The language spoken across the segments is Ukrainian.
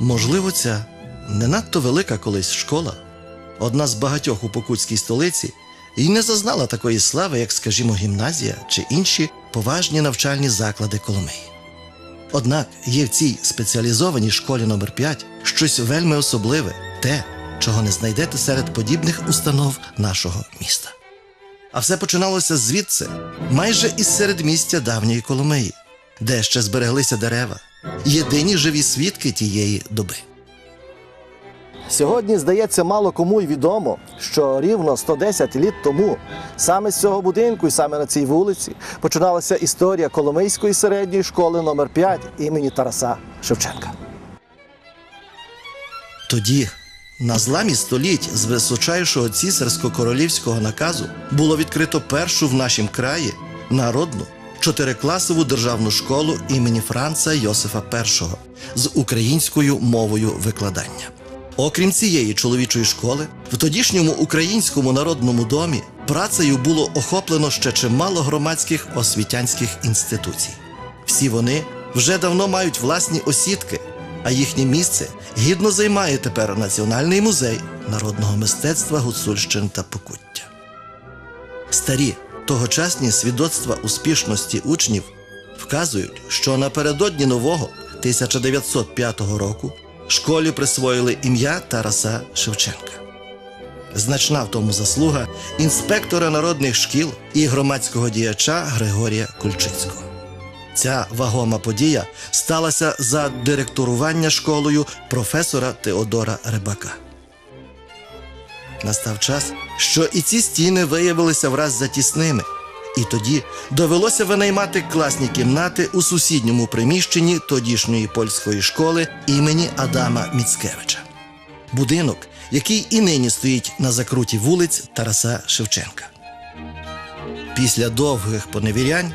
Можливо, ця не надто велика колись школа, одна з багатьох у Покутській столиці, і не зазнала такої слави, як, скажімо, гімназія чи інші поважні навчальні заклади Коломиї. Однак є в цій спеціалізованій школі номер 5 щось вельми особливе, те, чого не знайдете серед подібних установ нашого міста. А все починалося звідси, майже із середмістя давньої Коломиї, де ще збереглися дерева, єдині живі свідки тієї доби. Сьогодні, здається, мало кому й відомо, що рівно 110 літ тому саме з цього будинку і саме на цій вулиці починалася історія Коломийської середньої школи номер 5 імені Тараса Шевченка. Тоді, на зламі століть з височайшого цісарсько-королівського наказу було відкрито першу в нашім краї народну чотирикласову державну школу імені Франца Йосифа І з українською мовою викладання. Окрім цієї чоловічої школи, в тодішньому українському народному домі працею було охоплено ще чимало громадських освітянських інституцій. Всі вони вже давно мають власні осідки, а їхнє місце гідно займає тепер Національний музей народного мистецтва Гуцульщин та Покуття. Старі тогочасні свідоцтва успішності учнів вказують, що напередодні нового 1905 року школі присвоїли ім'я Тараса Шевченка. Значна в тому заслуга інспектора народних шкіл і громадського діяча Григорія Кульчицького. Ця вагома подія сталася за директорування школою професора Теодора Рибака. Настав час, що і ці стіни виявилися враз затісними, і тоді довелося винаймати класні кімнати у сусідньому приміщенні тодішньої польської школи імені Адама Міцкевича. Будинок, який і нині стоїть на закруті вулиць Тараса Шевченка. Після довгих поневірянь,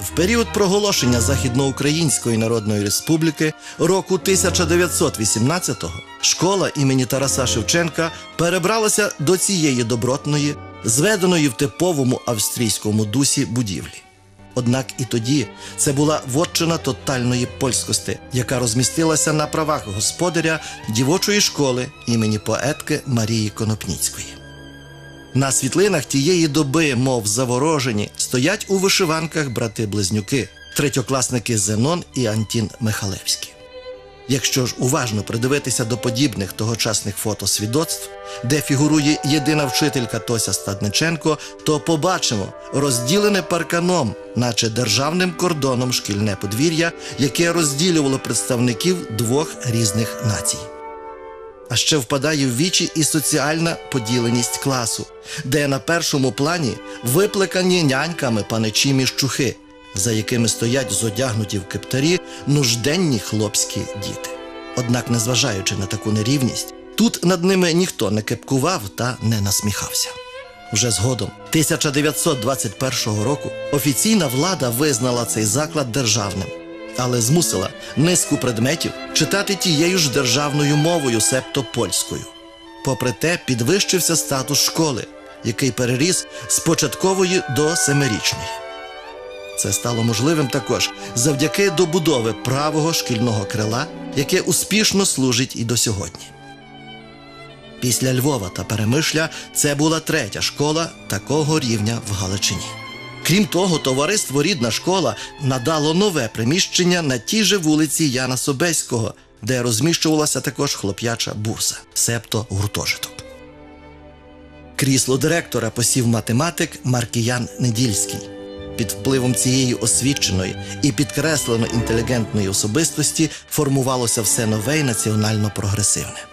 в період проголошення Західноукраїнської Народної Республіки року 1918-го школа імені Тараса Шевченка перебралася до цієї добротної, зведеної в типовому австрійському дусі будівлі. Однак і тоді це була вотчина тотальної польськости, яка розмістилася на правах господаря дівочої школи імені поетки Марії Конопніцької. На світлинах тієї доби, мов заворожені, стоять у вишиванках брати-близнюки, третьокласники Зенон і Антін Михалевський. Якщо ж уважно придивитися до подібних тогочасних фотосвідоцтв, де фігурує єдина вчителька Тося Стадниченко, то побачимо розділене парканом, наче державним кордоном шкільне подвір'я, яке розділювало представників двох різних націй. А ще впадає в вічі і соціальна поділеність класу, де на першому плані виплекані няньками паничі міщухи, за якими стоять зодягнуті в кептарі нужденні хлопські діти. Однак, незважаючи на таку нерівність, тут над ними ніхто не кепкував та не насміхався. Вже згодом 1921 року офіційна влада визнала цей заклад державним, але змусила низку предметів читати тією ж державною мовою, себто польською. Попри те, підвищився статус школи, який переріс з початкової до семирічної. Це стало можливим також завдяки добудови правого шкільного крила, яке успішно служить і до сьогодні. Після Львова та Перемишля це була третя школа такого рівня в Галичині. Крім того, товариство Рідна школа надало нове приміщення на тій же вулиці Яна Собеського, де розміщувалася також хлоп'яча бурса, септо гуртожиток. Крісло директора посів математик Маркіян Недільський. Під впливом цієї освіченої і підкреслено інтелігентної особистості формувалося все нове і національно прогресивне.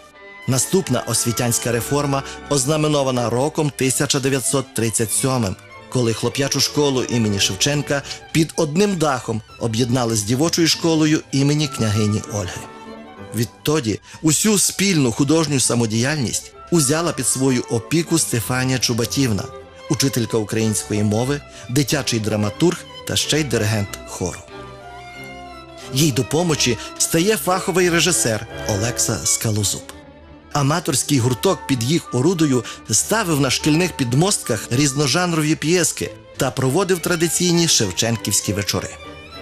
Наступна освітянська реформа ознаменована роком 1937, коли хлоп'ячу школу імені Шевченка під одним дахом об'єднали з дівочою школою імені княгині Ольги. Відтоді усю спільну художню самодіяльність узяла під свою опіку Стефанія Чубатівна, учителька української мови, дитячий драматург та ще й диригент хору. Їй до помочі стає фаховий режисер Олекса Скалозуб. Аматорський гурток під їх орудою ставив на шкільних підмостках різножанрові п'єски та проводив традиційні шевченківські вечори.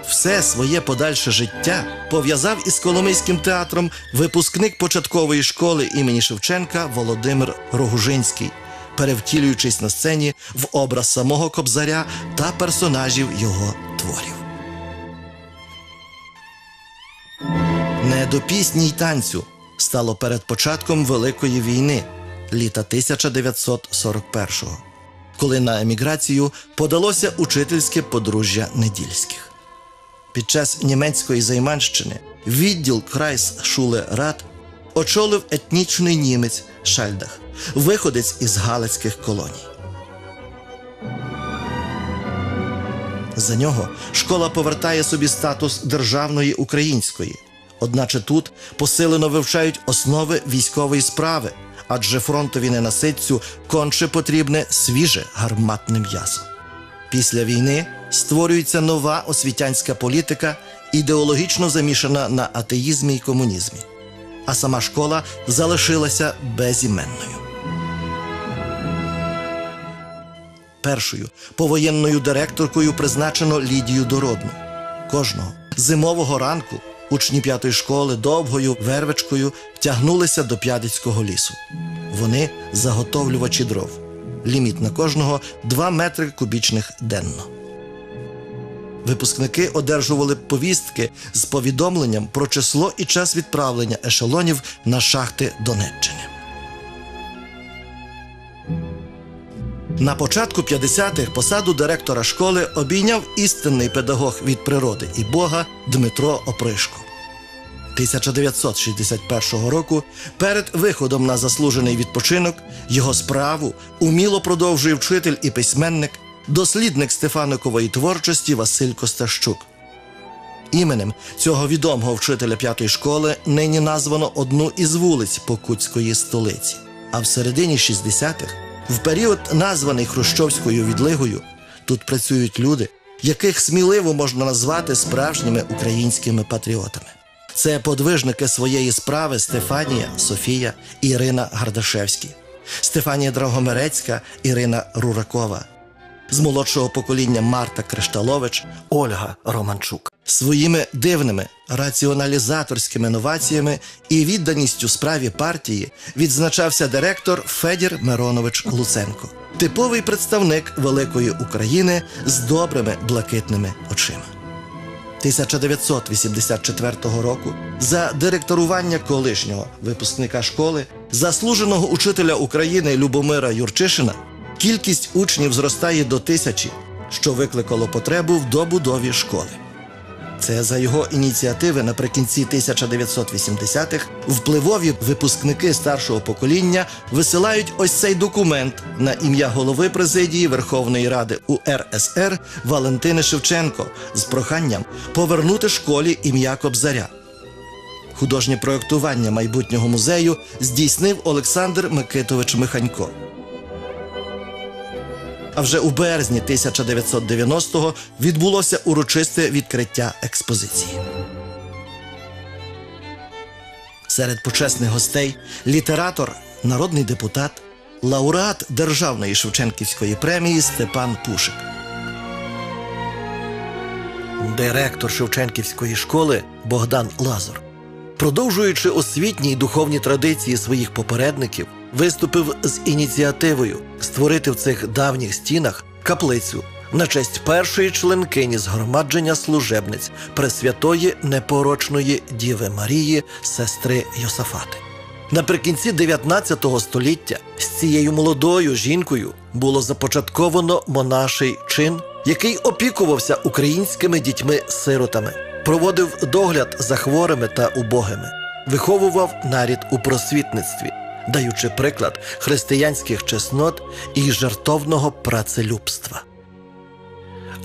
Все своє подальше життя пов'язав із Коломийським театром випускник початкової школи імені Шевченка Володимир Рогужинський, перевтілюючись на сцені в образ самого Кобзаря та персонажів його творів. Не до пісні й танцю стало перед початком Великої війни літа 1941-го, коли на еміграцію подалося учительське подружжя Недільських. Під час німецької займанщини відділ Крайс Шуле Рад очолив етнічний німець Шальдах, виходець із галицьких колоній. За нього школа повертає собі статус державної української, одначе тут посилено вивчають основи військової справи, адже фронтові ненаситцю конче потрібне свіже гарматне м'ясо. Після війни створюється нова освітянська політика, ідеологічно замішана на атеїзмі і комунізмі, а сама школа залишилася безіменною. Першою повоєнною директоркою призначено Лідію Дородну. Кожного зимового ранку учні п'ятої школи довгою вервечкою тягнулися до П'ядицького лісу. Вони заготовлювачі дров. Ліміт на кожного 2 метри кубічних денно. Випускники одержували повістки з повідомленням про число і час відправлення ешелонів на шахти Донеччини. На початку 50-х посаду директора школи обійняв істинний педагог від природи і Бога Дмитро Опришко. 1961 року, перед виходом на заслужений відпочинок, його справу уміло продовжує вчитель і письменник, дослідник Стефаникової творчості Василь Костащук. Іменем цього відомого вчителя п'ятої школи нині названо одну із вулиць Покутської столиці. А в середині 60-х, в період, названий Хрущовською відлигою, тут працюють люди, яких сміливо можна назвати справжніми українськими патріотами. Це подвижники своєї справи Стефанія, Софія Ірина Гардашевські, Стефанія Драгомерецька, Ірина Руракова. З молодшого покоління Марта Кришталович, Ольга Романчук. Своїми дивними раціоналізаторськими новаціями і відданістю справі партії відзначався директор Федір Миронович Луценко, типовий представник великої України з добрими блакитними очима. 1984 року за директорування колишнього випускника школи, заслуженого учителя України Любомира Юрчишина, кількість учнів зростає до тисячі, що викликало потребу в добудові школи. Це за його ініціативи наприкінці 1980-х впливові випускники старшого покоління висилають ось цей документ на ім'я голови президії Верховної Ради УРСР Валентини Шевченко з проханням повернути школі ім'я Кобзаря. Художнє проєктування майбутнього музею здійснив Олександр Микитович Миханько. А вже у березні 1990-го відбулося урочисте відкриття експозиції. Серед почесних гостей літератор, народний депутат, лауреат Державної Шевченківської премії Степан Пушик. Директор Шевченківської школи Богдан Лазар. Продовжуючи освітні й духовні традиції своїх попередників, виступив з ініціативою створити в цих давніх стінах каплицю на честь першої членкині згромадження служебниць Пресвятої непорочної Діви Марії, сестри Йосафати. Наприкінці 19 століття з цією молодою жінкою було започатковано монаший чин який опікувався українськими дітьми-сиротами, проводив догляд за хворими та убогими, виховував нарід у просвітництві, даючи приклад християнських чеснот і жартовного працелюбства.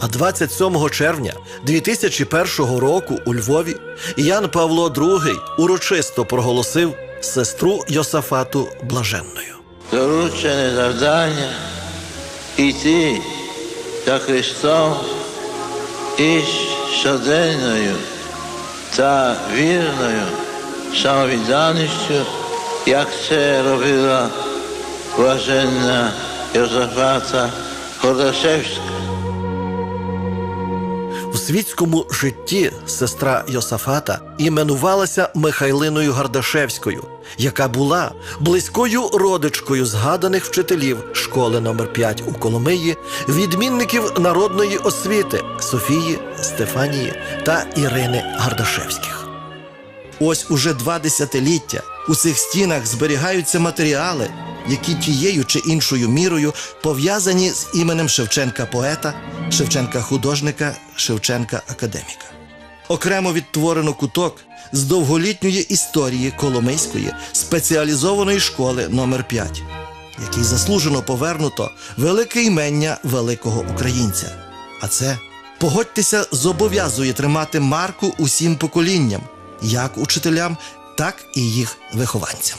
А 27 червня 2001 року у Львові Ян Павло II урочисто проголосив сестру Йосафату блаженною. доручене завдання йти за Христом із щоденною та вірною самовідданістю, як це робила блаженна Йозафата Ходашевська. У світському житті сестра Йосафата іменувалася Михайлиною Гардашевською, яка була близькою родичкою згаданих вчителів школи номер 5 у Коломиї, відмінників народної освіти Софії, Стефанії та Ірини Гардашевських. Ось уже два десятиліття у цих стінах зберігаються матеріали, які тією чи іншою мірою пов'язані з іменем Шевченка поета, Шевченка художника, Шевченка академіка. Окремо відтворено куток з довголітньої історії Коломийської спеціалізованої школи номер 5 який заслужено повернуто велике імення великого українця. А це погодьтеся, зобов'язує тримати марку усім поколінням, як учителям, так і їх вихованцям.